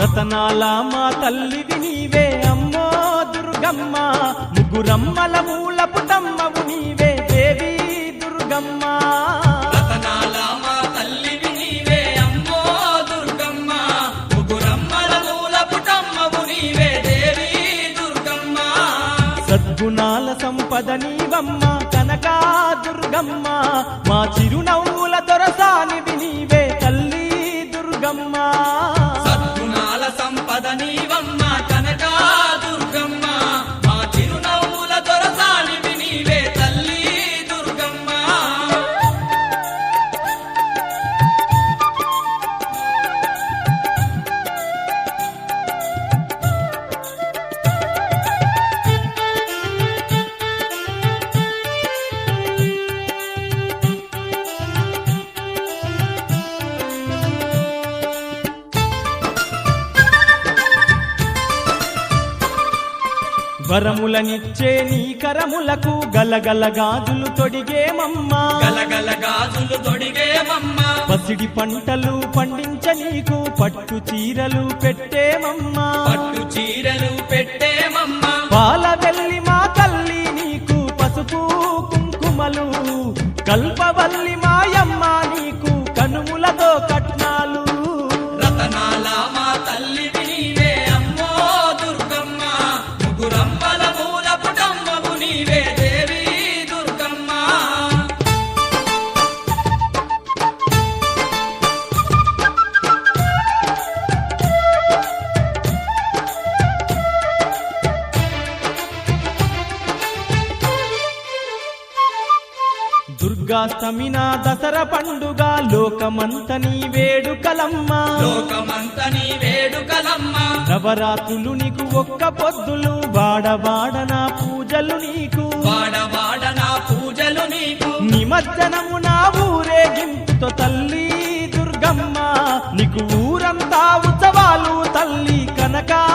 రతనాల మా తల్లివి నీవే అమ్మో దుర్గమ్మ. ముగ్గురమ్మల మూల పుటమ్మవు నీవే దేవి దుర్గమ్మ. రతనాల మా తల్లివి నీవే అమ్మో దుర్గమ్మ. ముగురమ్మల మూల పుటమ్మవు నీవే దేవి దుర్గమ్మ. సద్గుణాల సంపద నీవమ్మ కనకా దుర్గమ్మ. మా చిరునవ్వుల వరములనిచ్చే నీ కరములకు గలగల గాజులు తొడిగేమమ్మా గలగల గాజులు తొడిగేమమ్మ పసిడి పంటలు పండించ నీకు పట్టు చీరలు పెట్టేమమ్మా పట్టు చీరలు పెట్టేమమ్మ పాల వెళ్ళి మా తల్లి నీకు పసుపు కుంకుమలు కల్పవల్లి మాయమ్మ నీకు కనుములతో దుర్గాష్టమిన దసర పండుగ లోకమంత నీ వేడుకలమ్మ. లోకమంత నీ వేడుకలమ్మ. నవరాత్రులు నీకు ఒక్క పొద్దులు వాడవాడన పూజలు నీకు. వాడవాడ నా పూజలు నీకు. నిమజ్జనము నా ఊరేగింపుతో తల్లి దుర్గమ్మ. నీకు ఊరంతా ఉత్సవాలు తల్లి కనకా.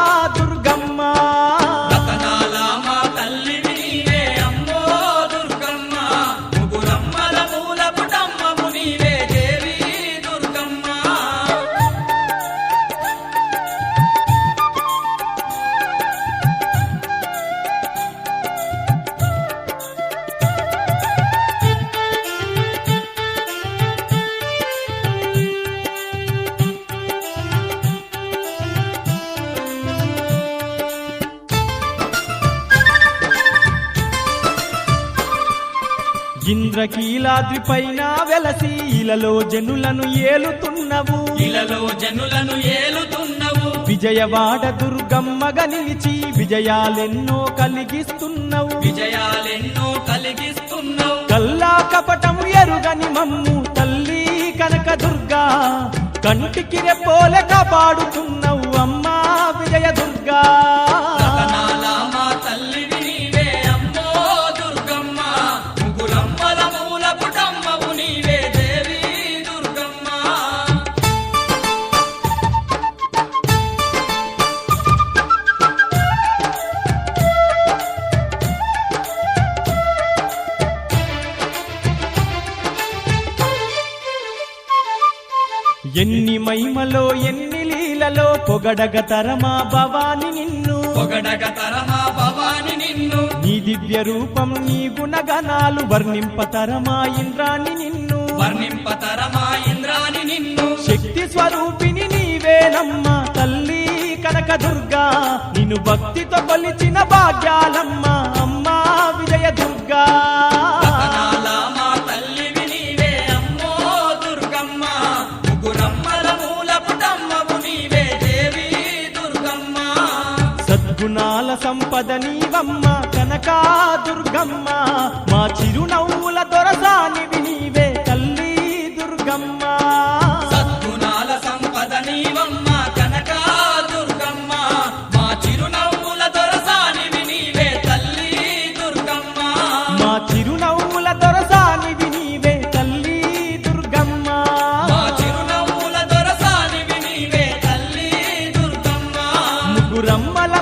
ఇంద్రకీలాద్రి పైన వెలసి ఇలలో జనులను ఏలుతున్నవు. ఇలలో జనులను ఏలుతున్నవు. విజయవాడ దుర్గమ్మగా నిలిచి విజయాలెన్నో కలిగిస్తున్నవు. విజయాలెన్నో కలిగిస్తున్నావు. కల్లా కపటము ఎరుగని మమ్ము తల్లి కనక దుర్గా కంటికి రెప్పోలే కాపాడుతున్నవు. ఎన్ని మహిమలో ఎన్ని లీలలో పొగడగ తరమా భవాని నిన్ను. పొగడగ తరమా భవాని నిన్ను. నీ దివ్య రూపం నీ గుణగణాలు వర్ణింప తరమా ఇంద్రాని నిన్ను. వర్ణింపతరమా ఇంద్రాని నిన్ను. శక్తి స్వరూపిణి నీవేనమ్మ తల్లి కనక దుర్గా నిన్ను భక్తితో కొలిచిన భాగ్యాలమ్మ. సద్గుణాల సంపద నీవమ్మ కనకా దుర్గమ్మ. మా చిరునవ్వుల దొరసానివి నీవే తల్లి దుర్గమ్మ. సద్గుణాల సంపద నీవమ్మ కనకా దుర్గమ్మ. మా చిరునవ్వుల దొరసానివి నీవే తల్లి దుర్గమ్మ. మా చిరునవ్వుల దొరసానివి నీవే తల్లి దుర్గమ్మ. మా చిరునవ్వుల దొరసానివి నీవే తల్లి దుర్గమ్మ. ముగ్గురమ్మల